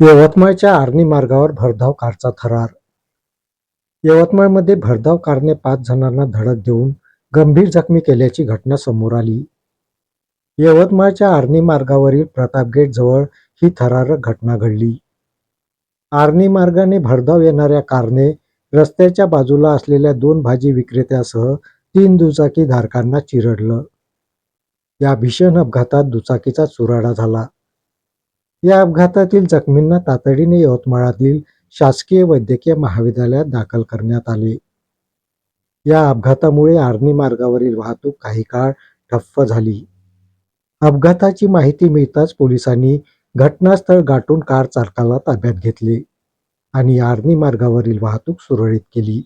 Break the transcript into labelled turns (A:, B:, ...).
A: यवतमाळच्या आर्णी मार्गावर भरधाव कारचा थरार. यवतमाळमध्ये भरधाव कारने पाच जणांना धडक देऊन गंभीर जखमी केल्याची घटना समोर आली. यवतमाळच्या आर्णी मार्गावरील प्रतापगेट जवळ ही थरारक घटना घडली. आर्णी मार्गाने भरधाव येणाऱ्या कारने रस्त्याच्या बाजूला असलेल्या दोन भाजी विक्रेत्यासह तीन दुचाकी धारकांना चिरडलं. या भीषण अपघातात दुचाकीचा चुराडा झाला. या अपघातातील जखमींना तातडीने यवतमाळातील शासकीय वैद्यकीय महाविद्यालयात दाखल करण्यात आले. या अपघातामुळे आर्णी मार्गावरील वाहतूक काही काळ ठप्प झाली. अपघाताची माहिती मिळताच पोलिसांनी घटनास्थळ गाठून कार चालकाला ताब्यात घेतले आणि आर्णी मार्गावरील वाहतूक सुरळीत केली.